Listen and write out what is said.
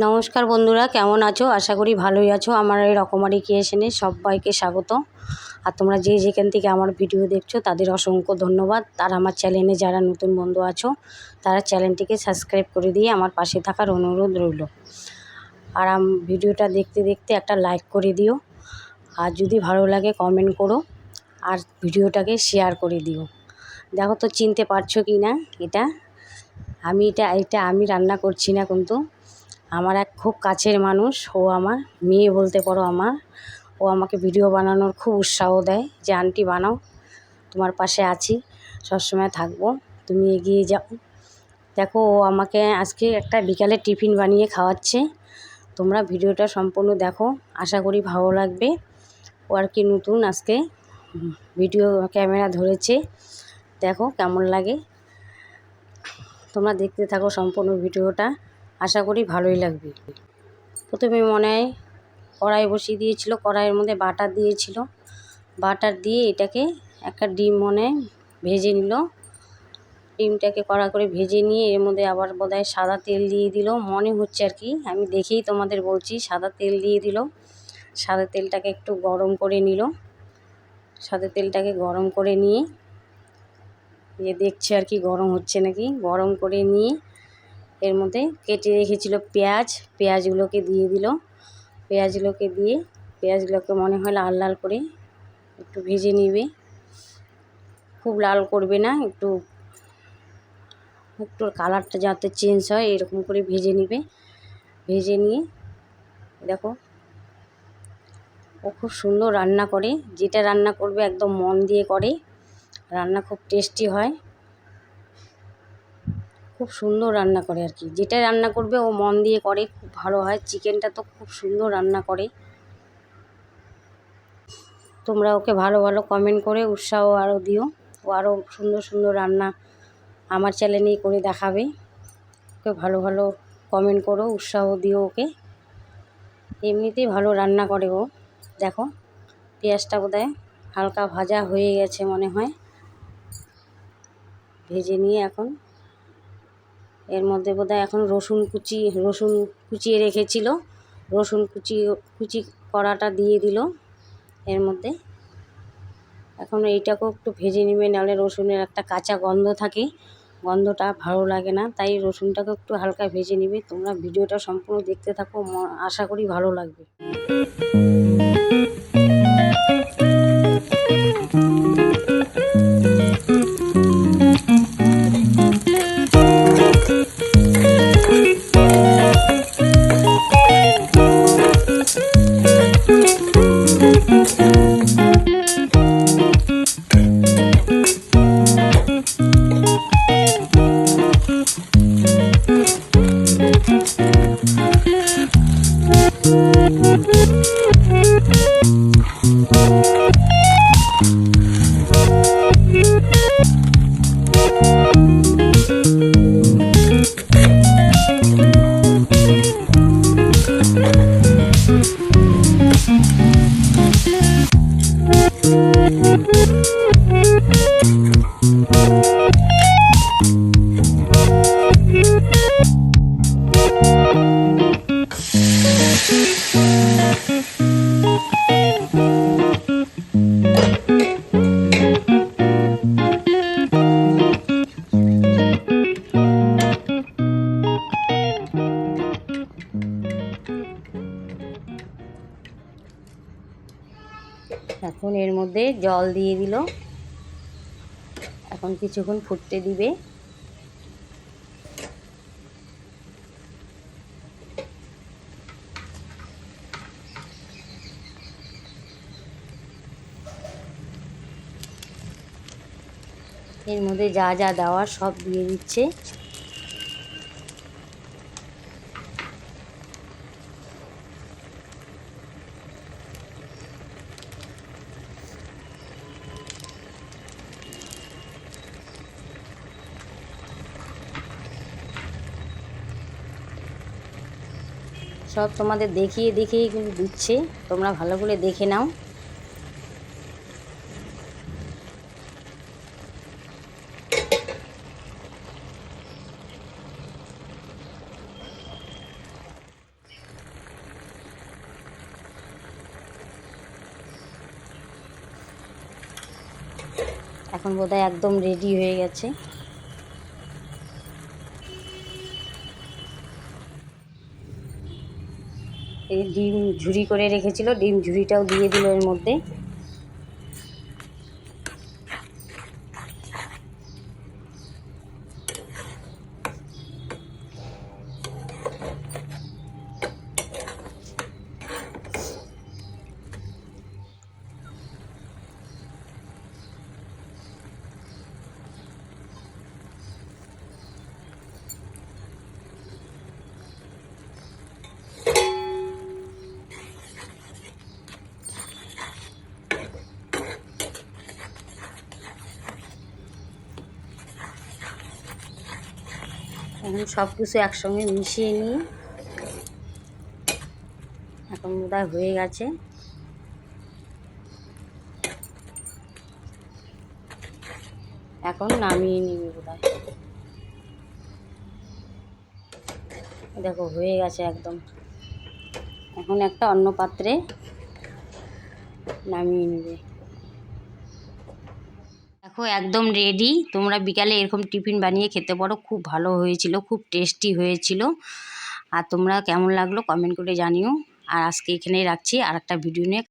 নমস্কার বন্ধুরা, কেমন আছো? আশা করি ভালোই আছো। আমার এই রকমারি ক্রিয়েশনে সবাইকে স্বাগত। আর তোমরা যে যেখান থেকে আমার ভিডিও দেখছ, তাদের অসংখ্য ধন্যবাদ। আর আমার চ্যানেলে যারা নতুন বন্ধু আছো, তারা চ্যানেলটিকে সাবস্ক্রাইব করে দিয়ে আমার পাশে থাকার অনুরোধ রইল। আর আম- ভিডিওটা দেখতে দেখতে একটা লাইক করে দিও। আর যদি ভালো লাগে, কমেন্ট করো। আর ভিডিওটাকে শেয়ার করে দিও। দেখো তো, চিনতে পারছ কি না এটা? আমি এটা এটা আমি রান্না করছি না কিন্তু। আমার এক খুব কাছের মানুষ, ও আমার, মেয়ে বলতে পারো আমার। ও আমাকে ভিডিও বানানোর খুব উৎসাহ দেয় যে, আন্টি বানাও, তোমার পাশে আছি, সবসময় থাকব, তুমি এগিয়ে যাও। দেখো, ও আমাকে আজকে একটা বিকালে টিফিন বানিয়ে খাওয়াচ্ছে। তোমরা ভিডিওটা সম্পূর্ণ দেখো, আশা করি ভালো লাগবে। ও আর কি নতুন আজকে ভিডিও ক্যামেরা ধরেছে। দেখো কেমন লাগে। তোমরা দেখতে থাকো সম্পূর্ণ ভিডিওটা। আশা করি ভালোই লাগবে। প্রথমে মনে হয় কড়াই বসিয়ে দিয়েছিল, কড়াইয়ের মধ্যে বাটার দিয়েছিল। বাটার দিয়ে এটাকে একটা ডিম মনে ভেজে নিল। ডিমটাকে কড়া করে ভেজে নিয়ে এর মধ্যে আবার বোধহয় সাদা তেল দিয়ে দিল। মনে হচ্ছে আর কি, আমি দেখেই তোমাদের বলছি, সাদা তেল দিয়ে দিল। সাদা তেলটাকে একটু গরম করে নিল। সাদা তেলটাকে গরম করে নিয়ে যে দেখছে আর কি গরম হচ্ছে নাকি, গরম করে নিয়ে এর মধ্যে কেটে রেখেছিল পেঁয়াজ। পেঁয়াজগুলোকে দিয়ে দিল। পেঁয়াজগুলোকে দিয়ে পেঁয়াজগুলোকে মনে হয় লাল লাল করে একটু ভেজে নিবে। খুব লাল করবে না, একটু একটু কালারটা যাতে চেঞ্জ হয়, এরকম করে ভেজে নিবে। ভেজে নিয়ে দেখো, ও খুব সুন্দর রান্না করে। যেটা রান্না করবে একদম মন দিয়ে করে। রান্না খুব টেস্টি হয়। খুব সুন্দর রান্না করে আর কি। যেটা রান্না করবে, ও মন দিয়ে করে, খুব ভালো হয়। চিকেনটা তো খুব সুন্দর রান্না করে। তোমরা ওকে ভালো ভালো কমেন্ট করে উৎসাহ আরও দিও। ও আরও সুন্দর সুন্দর রান্না আমার চ্যানেলেই করে দেখাবে। ওকে ভালো ভালো কমেন্ট করো, উৎসাহ দিও ওকে। এমনিতেই ভালো রান্না করে ও। দেখো, পেঁয়াজটা বোধহয় হালকা ভাজা হয়ে গেছে মনে হয়। ভেজে নিয়ে এখন এর মধ্যে বোধহয় এখন রসুন কুচি, রসুন কুচিয়ে রেখেছিল। রসুন কুচি কুচি কড়াটা দিয়ে দিল এর মধ্যে। এখন এইটাকেও একটু ভেজে নেবে, নাহলে রসুনের একটা কাঁচা গন্ধ থাকে। গন্ধটা ভালো লাগে না, তাই রসুনটাকে একটু হালকা ভেজে নিবে। তোমরা ভিডিওটা সম্পূর্ণ দেখতে থাকো আশা করি ভালো লাগবে। এখন মধ্যে জল দিয়ে দিল। এখন কিছুক্ষণ ফুটতে দিবে। এর মধ্যে যা যা দেওয়ার সব দিয়ে দিচ্ছে। সব তোমাদের দেখিয়ে দেখিয়ে কিন্তু দিচ্ছে। তোমরা ভালো করে দেখে নাও। এখন বোধহয় একদম রেডি হয়ে গেছে। এই ডিম ঝুড়ি করে রেখেছিল ডিম ঝুড়িটাও দিয়ে দিল এর মধ্যে। সব কিছু একসঙ্গে মিশিয়ে নিই। এখন বোধহয় হয়ে গেছে। এখন নামিয়ে নিবি বোধহয়। দেখো হয়ে গেছে একদম। এখন একটা অন্য পাত্রে নামিয়ে নেবে। দেখো, একদম রেডি তোমরা বিকালে এরকম টিফিন বানিয়ে খেতে পারো। খুব ভালো হয়েছিল, খুব টেস্টি হয়েছিল। আর তোমরা কেমন লাগল কমেন্ট করে জানিও। আর আজকে এখানেই রাখছি। আর একটা ভিডিও নিয়ে